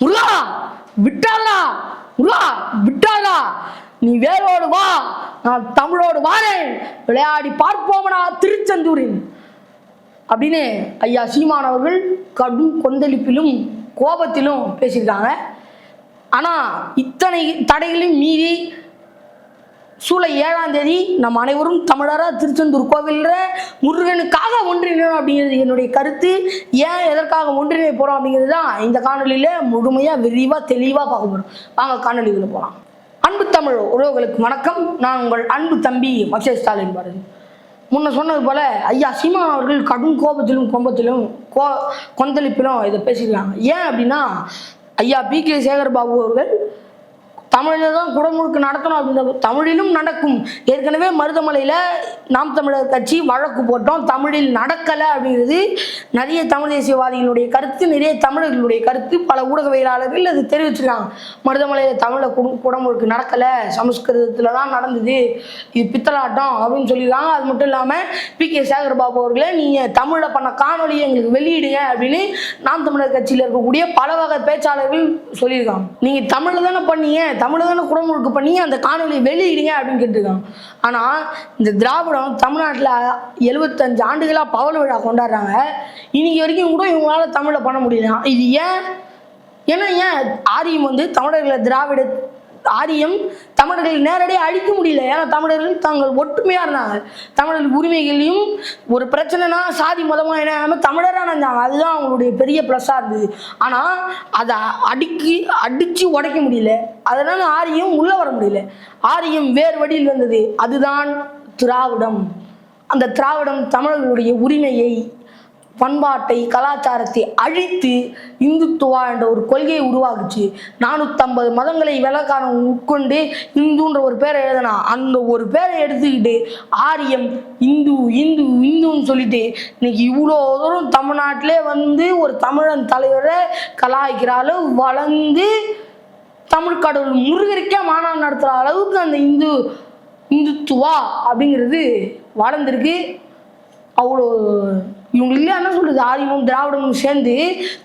முருகா விட்டாளா? முருகா விட்டாளா? நீ வேரோடு வா நான் தமிழோடு வாரேன். விளையாடி பார்ப்போமனா திருச்செந்தூரில். அப்படின்னு ஐயா சீமான் அவர்கள் கடும் கொந்தளிப்பிலும் கோபத்திலும் பேசியிருக்காங்க. ஆனால் இத்தனை தடைகளையும் மீறி சூலை ஏழாம் தேதி நம் அனைவரும் தமிழராக திருச்செந்தூர் கோவிலில் முருகனுக்காக ஒன்றிணைணும் அப்படிங்கிறது என்னுடைய கருத்து. ஏன் எதற்காக ஒன்றிணை போகிறோம் அப்படிங்கிறது தான் இந்த காணொலியில் முழுமையாக விரிவாக தெளிவாக பார்க்க போகிறோம் வாங்க காணொலிகளை போகலாம் அன்பு தமிழ் உறவுகளுக்கு வணக்கம். நான் உங்கள் அன்பு தம்பி மச்சே ஸ்டாலின் பாரதி. முன்ன சொன்னது போல ஐயா சீமான் அவர்கள் கடும் கோபத்திலும் கொம்பத்திலும் கோ கொந்தளிப்பிலும் இதை பேசியிருக்காங்க. ஏன் அப்படின்னா ஐயா பி கே சேகர் பாபு அவர்கள் தமிழில் தான் குடமுழுக்கு நடத்தணும் அப்படின்ற தமிழிலும் நடக்கும். ஏற்கனவே மருதமலையில் நாம் தமிழர் கட்சி வழக்கு போட்டோம். தமிழில் நடக்கலை அப்படிங்கிறது நிறைய தமிழ் தேசியவாதிகளுடைய கருத்து நிறைய தமிழர்களுடைய கருத்து பல ஊடகவியலாளர்கள் அது தெரிவிச்சிருக்காங்க. மருதமலையில் தமிழில் குடு குடமுழுக்கு நடக்கலை சமஸ்கிருதத்தில் தான் நடந்தது. இது பித்தலாட்டம் அப்படின்னு சொல்லியிருக்காங்க. அது மட்டும் இல்லாமல் பி. கே. சேகர் பாபு அவர்களே நீங்கள் தமிழில் பண்ண காணொலியை எங்களுக்கு வெளியிடுங்க அப்படின்னு நாம் தமிழர் கட்சியில் இருக்கக்கூடிய பல வகை பேச்சாளர்கள் சொல்லியிருக்காங்க. நீங்கள் தமிழில் தானே பண்ணீங்க தமிழில் தானே குடமுழுக்கு பண்ணி அந்த காணொலியை வெளியிடுங்க அப்படின்னு கேட்டிருக்காங்க. ஆனால் இந்த திராவிடம் தமிழ்நாட்டில் எழுபத்தஞ்சு ஆண்டுகளாக பவள விழா கொண்டாடுறாங்க. இன்னைக்கு வரைக்கும் கூட இவங்களால தமிழில் பண்ண முடியல. இது ஏன்? ஏன்னா ஏன் ஆரியம் வந்து தமிழர்களை திராவிட ஆரியம் தமிழர்களை நேரடியாக அழிக்க முடியல. ஏன்னா தமிழர்கள் தாங்கள் ஒற்றுமையாக இருந்தாங்க. தமிழர்கள் உரிமைகளையும் ஒரு பிரச்சனைனா சாதி மதமாக என்ன தமிழராக நடந்தாங்க அதுதான் அவங்களுடைய பெரிய ப்ளஸ்ஸாக இருந்தது. ஆனால் அதை அடுக்கி அடித்து உடைக்க முடியல. அதனால் ஆரியம் உள்ளே வர முடியல. ஆரியம் வேறு வழியில் வந்தது. அதுதான் திராவிடம். அந்த திராவிடம் தமிழர்களுடைய உரிமையை பண்பாட்டை கலாச்சாரத்தை அழித்து இந்துத்துவா என்ற ஒரு கொள்கையை உருவாக்குச்சு. நானூற்றம்பது மதங்களை விளக்கான உட்கொண்டு இந்துன்ற ஒரு பேரை எழுதினா அந்த ஒரு பேரை எடுத்துக்கிட்டு ஆரியம் இந்து இந்து இந்துன்னு சொல்லிட்டு இன்னைக்கு இவ்வளோ தூரம் தமிழ்நாட்டிலே வந்து ஒரு தமிழன் தலைவரை கலாய்க்கிற அளவு வளர்ந்து தமிழ் கடவுள் முருகருக்கே மாநாடு நடத்துகிற அளவுக்கு அந்த இந்து இந்துத்துவா அப்படிங்கிறது வளர்ந்துருக்கு. அவ்வளோ இவங்களுக்கு என்ன சொல்றது? ஆரியமும் திராவிடமும் சேர்ந்து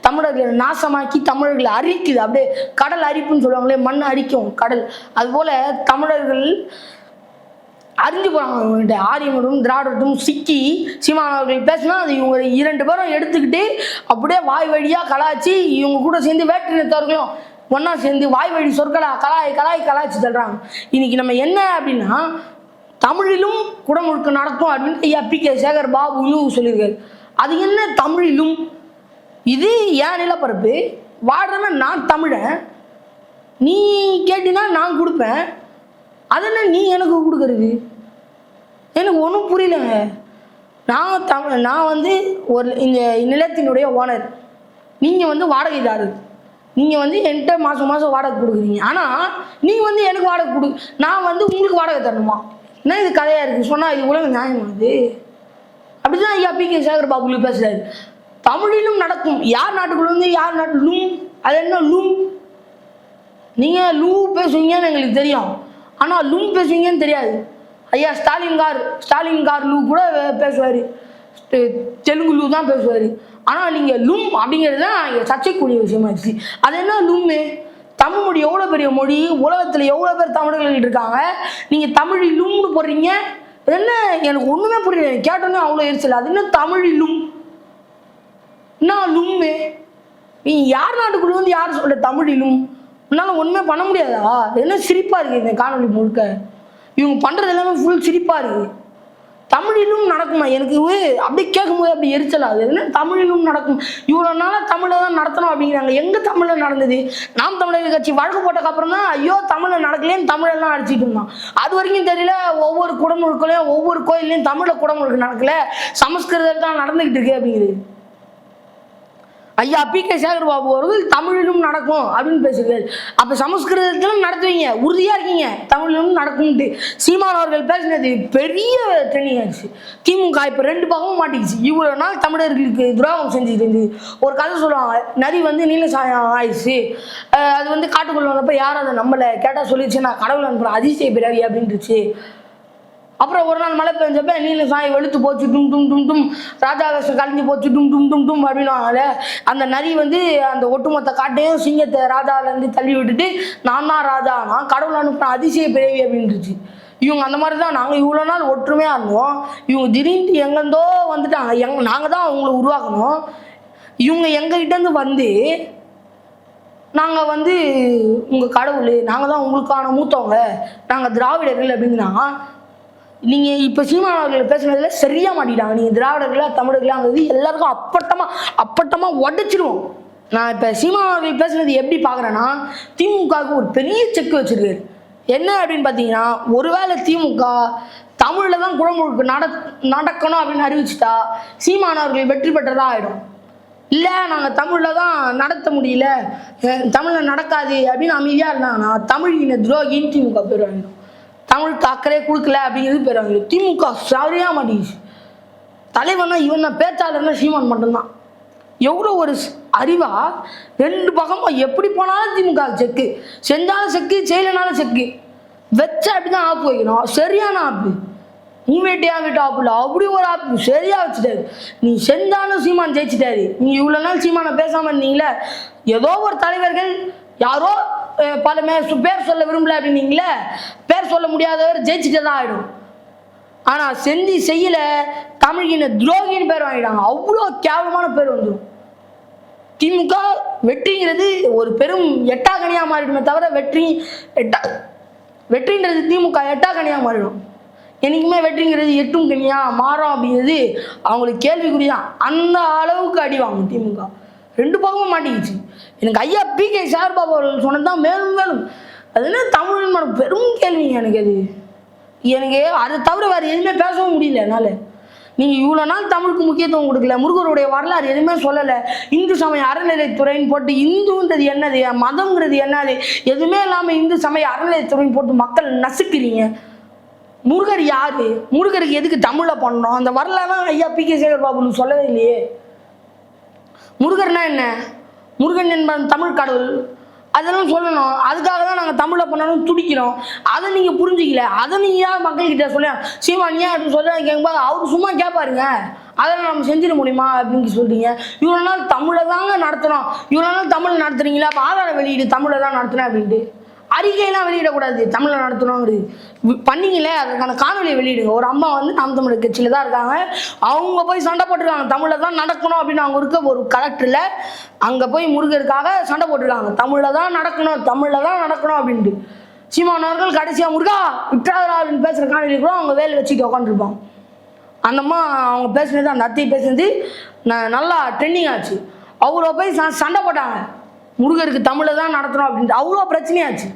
தமிழர்களை நாசமாக்கி தமிழர்களை அரிக்குது. அப்படியே கடல் அரிப்புன்னு சொல்லுவாங்களே மண் அரிக்கும் கடல். அதுபோல தமிழர்கள் அறிஞ்சு போகிறாங்க இவங்ககிட்ட. ஆரியமரும் திராவிடத்தும் சிக்கி சீமான் அவர்கள் பேசினா அது இவங்க இரண்டு பேரும் எடுத்துக்கிட்டு அப்படியே வாய் வழியாக கலாய்ச்சி இவங்க கூட சேர்ந்து வேற்றினத்தவர்களும் ஒன்றா சேர்ந்து வாய் வழி சொற்களா கலாய் கலாய் கலாய்ச்சி தள்ளுறாங்க. இன்னைக்கு நம்ம என்ன அப்படின்னா தமிழிலும் குடமுழுக்கு நடக்கும் அப்படின்னு ஐயா பி கே சேகர் பாபு சொல்லியிருக்காரு. அது என்ன தமிழிலும்? இது ஏன் நிலப்பரப்பு? வாடுறவன் நான் தமிழன். நீ கேட்டினா நான் கொடுப்பேன். அதென்ன நீ எனக்கு கொடுக்கறது? எனக்கு ஒன்றும் புரியலங்க. நான் தமிழ் நான் வந்து ஒரு இந்த நிலத்தினுடைய ஓனர் நீங்கள் வந்து வாடகைதாரர் நீங்கள் வந்து என்கிட்ட மாதம் மாதம் வாடகை கொடுக்குறீங்க. ஆனால் நீங்கள் வந்து எனக்கு வாடகை கொடு. நான் வந்து உங்களுக்கு வாடகை தரணுமா? என்ன இது கதையாக இருக்குது சொன்னால் இது உலக நியாயமானது அப்படிதான் ஐயா பி கே சேகர் பாபுலு பேசுறாரு. தமிழிலும் நடக்கும். யார் நாட்டுக்குள்ள வந்து யார் நாட்டு லூம் அது என்ன லூம் நீங்கள் லூ பேசுவீங்கன்னு எங்களுக்கு தெரியும். ஆனால் லூம் பேசுவீங்கன்னு தெரியாது. ஐயா ஸ்டாலின் கார் ஸ்டாலின் கார் லூ கூட பேசுவார். தெலுங்கு லூ தான் பேசுவார். ஆனால் நீங்கள் லும் அப்படிங்கிறது தான் இங்க விஷயமா விஷயமாச்சு அது என்ன லும்மு தமிழ் மொழி எவ்வளோ பெரிய மொழி? உலகத்தில் எவ்வளோ பேர் தமிழர்கள் இருக்காங்க? நீங்கள் தமிழிலும்னு போடுறீங்க? என்ன? எனக்கு ஒன்றுமே புரியல. எனக்கு கேட்டோன்னே அவ்வளோ எரிச்சல். அது என்ன தமிழிலும் என்ன லும்மு நீ யார் நாட்டுக்குள்ள வந்து யார் சொல்ற தமிழிலும் உன்னால ஒன்றுமே பண்ண முடியாதா? என்ன சிரிப்பாக இருக்குது இந்த காணொலி முழுக்க. இவங்க பண்ணுறது எல்லாமே ஃபுல் சிரிப்பாக இருக்குது தமிழிலும் நடக்குமா? எனக்கு அப்படி கேட்கும்போது அப்படி எரிச்சல் ஆகுது என்ன தமிழிலும் நடக்கும்? இவ்வளோ நாளாக தமிழில் தான் நடத்தணும் அப்படிங்கிறாங்க. எங்கே தமிழில் நடந்தது? நாம் தமிழர் கட்சி வழக்கு போட்டதுக்கு அப்புறம் தான் ஐயோ தமிழில் நடக்கலேன்னு தமிழெல்லாம் அடிச்சிட்டு இருந்தான். அது வரைக்கும் தெரியல ஒவ்வொரு குடமுழுக்களையும் ஒவ்வொரு கோயில்லையும் தமிழில் குடமுழுக்கு நடக்கல. சமஸ்கிருதம் தான் நடந்துக்கிட்டு இருக்கு அப்படிங்கிறது. ஐயா பி கே சேகர் பாபு அவர்கள் தமிழிலும் நடக்கும் அப்படின்னு பேசுகிறார். அப்போ சமஸ்கிருதத்திலும் நடத்துவீங்க உறுதியாக இருக்கீங்க தமிழிலும் நடக்கும்ட்டு சீமான் அவர்கள் பேசினது பெரிய ட்ரெண்டிங் ஆச்சு திமுக இப்போ ரெண்டு பக்கமும் மாட்டிக்கிச்சு. இவ்வளோ நாள் தமிழர்களுக்கு துரோகம் செஞ்சுட்டு இருந்தது ஒரு கதை சொல்லுவாங்க நரி வந்து நீல சாயம் ஆயிடுச்சு. அது வந்து காட்டுக்குள்ள வந்தப்போ யாரும் அதை நம்மளை கேட்டால் சொல்லிடுச்சு நான் கடவுள் அனுப்புகிறேன் அதிசய பிறவி அப்படின்ட்டுச்சு அப்புறம் ஒரு நாள் மழை பெஞ்சப்ப நீல சாய் வெளுத்து போச்சு டும் டும் டும் டும். ராஜா கலைஞ்சு போச்சு டும் டும் டும் டும் அப்படின்னாங்களே அந்த நரி வந்து அந்த ஒட்டுமொத்த காட்டையும் சிங்கத்தை ராஜாவிலேருந்து தள்ளி விட்டுட்டு நான் தான் ராஜா நான் கடவுள் அனுப்பின அதிசய பிறவி அப்படின்ட்டுச்சு இவங்க அந்த மாதிரி தான் நாங்கள் இவ்வளோ நாள் ஒற்றுமையாக இருந்தோம். இவங்க திடீர்னு எங்கேருந்தோ வந்துட்டாங்க. எங் நாங்கள் தான் அவங்கள உருவாக்கணும். இவங்க எங்ககிட்டேருந்து வந்து நாங்கள் வந்து உங்கள் கடவுள் நாங்கள் தான் உங்களுக்கான மூத்தவங்க நாங்கள் திராவிடர்கள் அப்படின்னா நீங்கள் இப்போ சீமானவர்கள் பேசுனதுல சரியாக மாட்டிட்டாங்க நீங்கள் திராவிடர்களா தமிழர்களாங்கிறது எல்லாருக்கும் அப்பட்டமாக அப்பட்டமாக உடைச்சிருவோம். நான் இப்போ சீமானவர்கள் பேசுனது எப்படி பார்க்குறேன்னா திமுகவுக்கு ஒரு பெரிய செக் வச்சிருக்காரு. என்ன அப்படின்னு பார்த்தீங்கன்னா ஒருவேளை திமுக தமிழில் தான் குழம்புக்கு நட நடக்கணும் அப்படின்னு அறிவிச்சிட்டா சீமானவர்கள் வெற்றி பெற்றதா ஆகிடும் இல்லை நாங்கள் தமிழில் தான் நடத்த முடியல. தமிழில் நடக்காது அப்படின்னு அமைதியாக இருந்தாங்கன்னா தமிழ் இன துரோகின்னு திமுக பேர் வாங்கிடும். தமிழுக்கு அக்கறை கொடுக்கல அப்படிங்கிறது பேர் திமுக சரியா மாட்டேங்குது தலைவனா இவன் தான் பேச்சாளர்னா சீமான் மட்டும்தான். எவ்வளோ ஒரு அறிவா? ரெண்டு பக்கமும் எப்படி போனாலும் திமுக செக்கு. செஞ்சாலும் செக்கு செய்யலனாலும் செக்கு. வச்சா அப்படிதான் ஆப்பு வைக்கணும். சரியான ஆப்பு. நீ வேட்டியா வீட்டு இல்லை. அப்படி ஒரு ஆப்பு சரியா வச்சுட்டாரு. நீ செஞ்சாலும் சீமான் ஜெயிச்சிட்டாரு. நீ இவ்வளோ நாள் சீமானை பேசாம இருந்தீங்களே? ஏதோ ஒரு தலைவர்கள் யாரோ பல பேர் சொல்ல விரும்பல அப்படின்னீங்களே? பேர் சொல்ல முடியாதவர் ஜெயிச்சுட்டு தான் ஆயிடும். ஆனால் செஞ்சு செய்யல தமிழின துரோகின்னு பேர் வாங்கிட்டாங்க. அவ்வளோ கேவலமான பேர் வந்துடும் திமுக வெற்றிங்கிறது ஒரு பெரும் எட்டாக்கணியாக மாறிடுமே தவிர வெற்றி எட்டா வெற்றின்றது திமுக எட்டாக்கணியாக மாறிடும். என்றைக்குமே வெற்றிங்கிறது எட்டும் கனியாக மாறும் அப்படிங்கிறது அவங்களுக்கு கேள்விக்குறியா? அந்த அளவுக்கு அடி வாங்கும் திமுக. ரெண்டு பக்கமும் மாட்டிக்கிச்சு. எனக்கு ஐயா பி கே சார்பாபு அவர்கள் சொன்னது தான் மேலும் மேலும் அது என்ன தமிழ் மேடம் பெரும் கேள்விங்க எனக்கு அது. எனக்கு அதை தவிர வேறு எதுவுமே பேசவும் முடியல என்னால். நீங்கள் இவ்வளோ நாள் தமிழுக்கு முக்கியத்துவம் கொடுக்கல. முருகருடைய வரலாறு எதுவுமே சொல்லலை. இந்து சமய அறநிலைத்துறைன்னு போட்டு இந்துன்றது என்னது? மதம்ங்கிறது என்னது? எதுவுமே இல்லாமல் இந்து சமய அறநிலைத்துறைன்னு போட்டு மக்கள் நசுக்கிறீங்க. முருகர் யாரு? முருகருக்கு எதுக்கு தமிழில் பண்ணணும்? அந்த வரலாறுலாம் ஐயா பி கே சேகர் பாபு சொல்லவே இல்லையே. முருகர்னா என்ன? முருகன் என்பவன் தமிழ் கடவுள். அதெல்லாம் சொல்லணும். அதுக்காக தான் நாங்கள் தமிழில் பண்ணணும் துடிக்கிறோம். அதை நீங்கள் புரிஞ்சிக்கல. அதை நீங்கள் மக்கள் மக்கள்கிட்ட சொல்ல சீமான் ஏன் அப்படின்னு சொல்ல கேட்கும்போது அவர் சும்மா கேட்பாருங்க அதெல்லாம் நம்ம செஞ்சிட முடியுமா அப்படின்னு சொல்றீங்க. இவ்வளோ நாள் தமிழை தாங்க நடத்துகிறோம் இவ்வளோ நாள் தமிழ் நடத்துறீங்களா? அப்போ ஆதார வெளியீடு தமிழை தான் நடத்துனேன் அப்படின்ட்டு. அறிக்கையெல்லாம் வெளியிடக்கூடாது. தமிழில் நடத்தணுங்கிறது பண்ணீங்களே அதுக்கான காணொலியை வெளியிடுங்க. ஒரு அம்மா வந்து நாம் தமிழர் கட்சியில் தான் இருக்காங்க. அவங்க போய் சண்டை போட்டிருக்காங்க. தமிழில் தான் நடக்கணும் அப்படின்னு அவங்க இருக்க ஒரு கலெக்டரில் அங்கே போய் முருகருக்காக சண்டை போட்டிருக்காங்க. தமிழில் தான் நடக்கணும் தமிழில் தான் நடக்கணும் அப்படின்ட்டு. சீமானவர்கள் கடைசியாக முருகா விட்டாதரா அப்படின்னு பேசுகிற காணொலி கூட அவங்க வேலை வச்சுட்டு உட்காந்துருப்பாங்க அந்தம்மா அவங்க பேசுனது அந்த அத்தை பேசுனது ந- நல்லா ட்ரெண்டிங் ஆச்சு. அவ்வளோ போய் சண்டை போட்டாங்க. முருகருக்கு தமிழில் தான் நடத்தணும் அப்படின்ட்டு. அவ்வளோ பிரச்சனையாச்சு.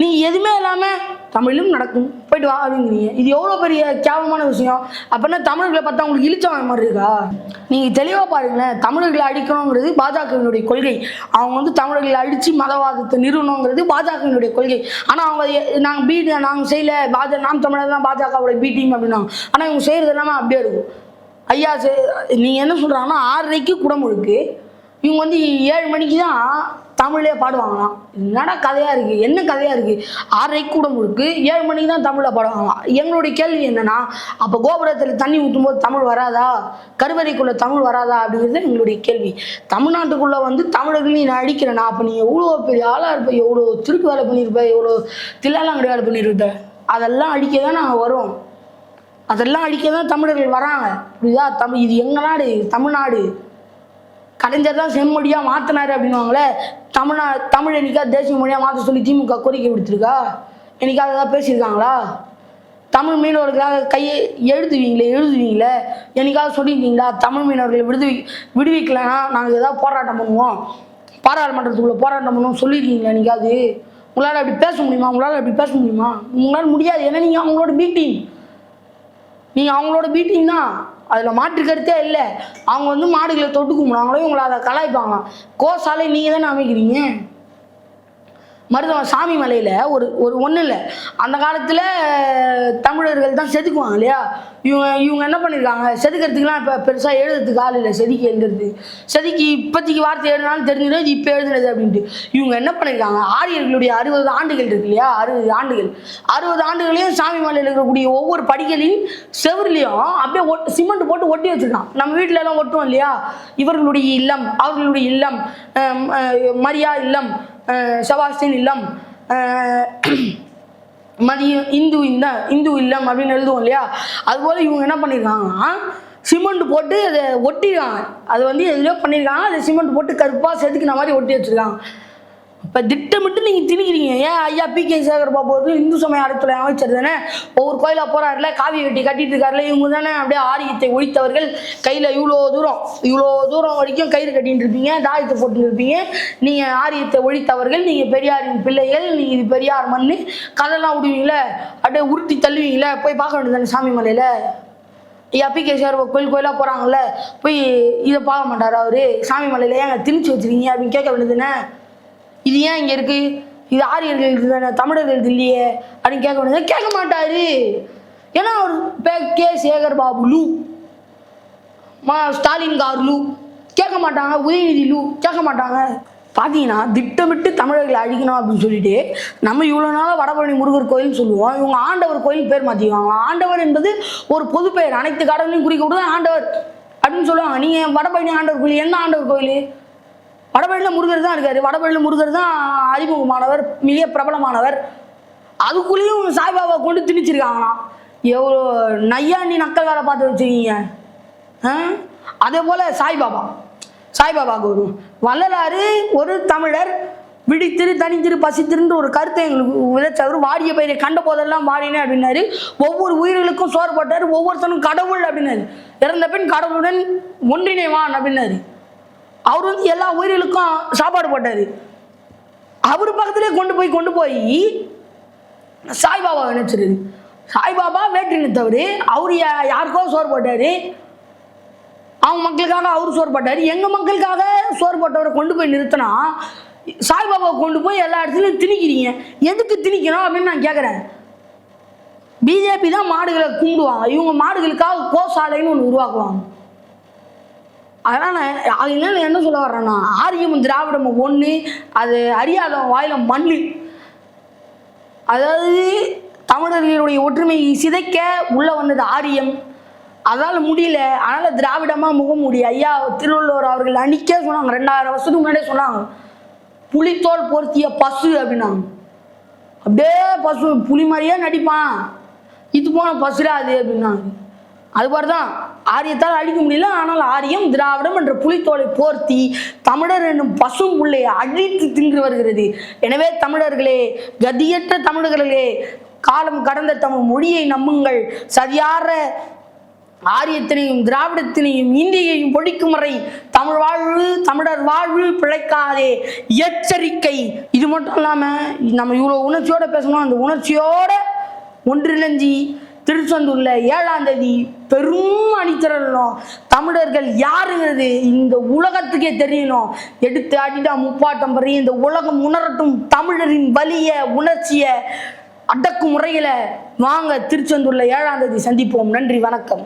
நீங்கள் எதுவுமே இல்லாமல் தமிழும் நடக்கும். போயிட்டு வா அப்படிங்கிறீங்க. இது எவ்வளோ பெரிய கேவலமான விஷயம். அப்படின்னா தமிழர்களை பார்த்தா உங்களுக்கு இழிச்சவன் மாதிரி இருக்கா? நீங்கள் தெளிவாக பாருங்களேன். தமிழர்களை அடிக்கணுங்கிறது பாஜகவினுடைய கொள்கை. அவங்க வந்து தமிழர்களை அடித்து மதவாதத்தை நிறுவனங்கிறது பாஜகவினுடைய கொள்கை. ஆனால் அவங்க நாங்கள் பி நாங்கள் செய்யல. பாஜக நாம் தமிழர் தான் பாஜகவோட பி டீம் அப்படின்னாங்க. ஆனால் இவங்க செய்கிறது எல்லாமே அப்படியே இருக்கும். ஐயா நீங்கள் என்ன சொல்கிறாங்கன்னா ஆறரைக்கு குடமுழுக்கு இவங்க வந்து ஏழு மணிக்கு தான் தமிழ்லேயே பாடுவாங்களாம். என்னடா கதையாக இருக்குது என்ன கதையாக இருக்குது ஆறரை கூடம் இருக்குது ஏழு மணிக்கு தான் தமிழில் பாடுவாங்களாம் எங்களுடைய கேள்வி என்னென்னா அப்போ கோபுரத்தில் தண்ணி ஊற்றும் போது தமிழ் வராதா? கருவறைக்குள்ளே தமிழ் வராதா? அப்படிங்கிறது எங்களுடைய கேள்வி. தமிழ்நாட்டுக்குள்ளே வந்து தமிழர்கள் நீ அடிக்கிறேனா? அப்போ நீ எவ்வளோ பெரிய ஆளாக இருப்ப? எவ்வளோ திருட்டு வேலை பண்ணியிருப்ப? எவ்வளோ தில்லாலங்கடி வேலை பண்ணியிருப்ப? அதெல்லாம் அழிக்க தான் நாங்கள் வரோம் அதெல்லாம் அழிக்க தான் தமிழர்கள் வராங்க. புரியுதா? தமிழ் இது எங்கள் நாடு? தமிழ்நாடு. கலைஞர் தான் செம்மொழியாக மாற்றினார் அப்படின்னுவாங்களே தமிழ்நா தமிழ் என்னைக்கா தேசிய மொழியாக மாற்ற சொல்லி திமுக கோரிக்கை விடுத்திருக்கா? என்னைக்காவது ஏதாவது பேசியிருக்காங்களா? தமிழ் மீனவர்களாக கையை எழுதுவீங்களே எழுதுவீங்களே? என்னைக்காவது சொல்லியிருக்கீங்களா? தமிழ் மீனவர்களை விடுவி விடுவிக்கலைன்னா நாங்கள் ஏதாவது போராட்டம் பண்ணுவோம். பாராளுமன்றத்துக்குள்ளே போராட்டம் பண்ணுவோம் சொல்லியிருக்கீங்களா என்னைக்காவது? உங்களால் அப்படி பேச முடியுமா? உங்களால் அப்படி பேச முடியுமா? உங்களால் முடியாது. ஏன்னா நீங்கள் அவங்களோட பீட்டிங் நீங்கள் அவங்களோட பீட்டிங் தான். அதில் மாற்று கருத்தே இல்லை. அவங்க வந்து மாடுகளை தொட்டு கும்பிடுவாங்களோ இவங்களை அதை கலாய்ப்பாங்க. கோசாலை நீங்கள் தானே அமைக்கிறீங்க? மருதம் சாமி மலையில் ஒரு ஒரு ஒன்றும் இல்லை. அந்த காலத்தில் தமிழர்கள் தான் செதுக்குவாங்க இல்லையா? இவங்க இவங்க என்ன பண்ணியிருக்காங்க செதுக்கிறதுக்குலாம் இப்போ பெருசாக எழுதுறதுக்கு ஆள் இல்லை. செதுக்கி எழுதுறது. செதுக்கி இப்போதைக்கு வார்த்தை எழுதினாலும் தெரிஞ்சிடும் இது இப்போ எழுதுனது அப்படின்ட்டு. இவங்க என்ன பண்ணியிருக்காங்க ஆரியர்களுடைய அறுபது ஆண்டுகள் இருக்கு இல்லையா? அறுபது ஆண்டுகள். அறுபது ஆண்டுகளையும் சாமி மலையில் இருக்கக்கூடிய ஒவ்வொரு படிகளின் செவர்லையும் அப்படியே ஒட் சிமெண்ட் போட்டு ஒட்டி வச்சிருக்கான். நம்ம வீட்டில எல்லாம் ஒட்டுவோம் இல்லையா? இவர்களுடைய இல்லம் அவர்களுடைய இல்லம் மரியா இல்லம் அஹ் இல்லம் மதியம் இந்து இந்த இந்து இல்லம் அப்படின்னு எழுதுவோம் இல்லையா? அதுபோல் இவங்க என்ன பண்ணியிருக்காங்கன்னா சிமெண்ட் போட்டு அதை ஒட்டிடுறாங்க. அது வந்து எதுலையோ பண்ணியிருக்காங்க அதை சிமெண்ட் போட்டு கருப்பாக செதுக்கின மாதிரி ஒட்டி வச்சுருக்காங்க. இப்போ திட்டமிட்டு நீங்கள் திணிக்கிறீங்க. ஏன் ஐயா பி கே சேகர் பாபு அவர்கள் இந்து சமய அறத்துறை அமைச்சர் தானே? ஒவ்வொரு கோயிலாக போகிறாருல காவி வெட்டி கட்டிட்டு இருக்காருல இவங்க தானே அப்படியே ஆரியத்தை ஒழித்தவர்கள். கையில் இவ்வளோ தூரம் இவ்வளோ தூரம் வரைக்கும் கயிறு கட்டிட்டு இருப்பீங்க தாயத்தை போட்டு இருப்பீங்க. நீங்கள் ஆரியத்தை ஒழித்தவர்கள் நீங்கள் பெரியாரின் பிள்ளைகள் நீங்கள் இது பெரியார் மண் கதெல்லாம் விடுவீங்களே அப்படியே உருட்டி தள்ளுவீங்களே போய் பார்க்க வேண்டியது சாமி மலையில்? ஐயா பி கே சார் கோயில் கோயிலாக போகிறாங்கல்ல போய் இதை பார்க்க மாட்டார் அவரு? சாமி மலையில் ஏங்க திணிச்சு வச்சிருக்கீங்க அப்படின்னு கேட்க வேண்டியதுன்னு இது ஏன் இங்கே இருக்கு? இது ஆரியர்கள் தானே தமிழர்கள் இல்லையே அப்படின்னு கேட்க முடியாது கேட்க மாட்டாரு. ஏன்னா அவர் பே கே. சேகர் பாபு லூ மா ஸ்டாலின் கார் லூ கேட்க மாட்டாங்க. உதயநிதி லூ. கேட்க மாட்டாங்க. பார்த்தீங்கன்னா திட்டமிட்டு தமிழர்களை அழிக்கணும் அப்படின்னு சொல்லிட்டு நம்ம இவ்வளோ நாளாக வடபழனி முருகர் கோயில்னு சொல்லுவோம். இவங்க ஆண்டவர் கோயில் பேர் மாற்றிக்குவாங்க ஆண்டவர் என்பது ஒரு பொது பெயர். அனைத்து கடவுளையும் குறிக்க ஆண்டவர் அப்படின்னு சொல்லுவாங்க. நீங்கள் வடபழனி ஆண்டவர் கோயில் என்ன ஆண்டவர் கோயில்? வடபழனியில் முருகர் தான் இருக்காரு. வடபழனியில் முருகர் தான் அறிமுகமானவர் மிக பிரபலமானவர். அதுக்குள்ளேயும் சாய்பாபா கொண்டு திணிச்சிருக்காங்களாம். எவ்வளோ நையாண்டி நக்கல் வேலை பார்த்து வச்சுருக்கீங்க. அதே போல் சாய்பாபா. சாய்பாபா குரு. வள்ளலாறு ஒரு தமிழர் விழித்திரு தனித்திரு பசித்திருன்ற ஒரு கருத்தை எங்களுக்கு விதைச்சவர் வாடிய பயிரை கண்ட போதெல்லாம் வாடினேன் அப்படின்னாரு. ஒவ்வொரு உயிர்களுக்கும் சோறு போட்டார். ஒவ்வொருத்தனும் கடவுள் அப்படின்னாரு. இறந்த பின் கடவுளுடன் ஒன்றிணைவான் அப்படின்னாரு. அவர் வந்து எல்லா உயிர்களுக்கும் சாப்பாடு போட்டார். அவர் பக்கத்திலே கொண்டு போய் கொண்டு போய் சாய்பாபா நினைச்சிருது. சாய்பாபா வேற்றினத்தவர் அவர் யா- யாருக்கோ சோறு போட்டார். அவங்க மக்களுக்காக அவர் சோறு போட்டார். எங்கள் மக்களுக்காக சோறு போட்டவரை கொண்டு போய் நிறுத்தினா சாய்பாபாவை கொண்டு போய் எல்லா இடத்துலையும் திணிக்கிறீங்க. எதுக்கு திணிக்கணும் அப்படின்னு நான் கேட்குறேன் பிஜேபி தான் மாடுகளை கும்பிடுவாங்க. இவங்க மாடுகளுக்காக கோசாலைன்னு ஒன்று உருவாக்குவாங்க. அதனால் அதனால என்ன சொல்ல வர்றேன்னா ஆரியமும் திராவிடமும் ஒன்று அது அறியாத வாயில மண் அதாவது தமிழர்களுடைய ஒற்றுமையை சிதைக்க உள்ளே வந்தது ஆரியம். அதால் முடியல. அதனால் திராவிடமாக முகமூடி ஐயா திருவள்ளுவர் அவர்கள் அன்றைக்கே சொன்னாங்க ரெண்டாயிரம் வருஷத்துக்கு முன்னாடியே சொன்னாங்க புலித்தோல் பொருத்திய பசு அப்படின்னாங்க. அப்படியே பசு புலி மாதிரியே நடிப்பான். இது போன பசுராது அப்படின்னாங்க. அது மாதிரி தான் ஆரியத்தால் அழிக்க முடியல ஆனால் ஆரியம் திராவிடம் என்ற புலித்தோலை போர்த்தி தமிழர் என்னும் பசும் புள்ளையை அழித்து தின்று வருகிறது. எனவே தமிழர்களே கதியற்ற தமிழர்களே காலம் கடந்த தமிழ் மொழியை நம்புங்கள். சரியார ஆரியத்தினையும் திராவிடத்தினையும் இந்தியையும் ஒழிக்கும் வரை தமிழ் வாழ்வு தமிழர் வாழ்வு பிழைக்காதே. எச்சரிக்கை. இது மட்டும் இல்லாமல் நம்ம இவ்வளோ உணர்ச்சியோட பேசணும் அந்த உணர்ச்சியோட ஒன்றிணைஞ்சி திருச்செந்தூர்ல ஏழாம் தேதி பெரும் அணித்திரளும் தமிழர்கள் யாருங்கிறது இந்த உலகத்துக்கே தெரியணும். எடுத்து அடிடா முப்பாட்டம் பறி இந்த உலகம் உணரட்டும் தமிழரின் வலிய உணர்ச்சிய அடக்கு முறையில வாங்க திருச்செந்தூர்ல ஏழாம் தேதி சந்திப்போம். நன்றி வணக்கம்.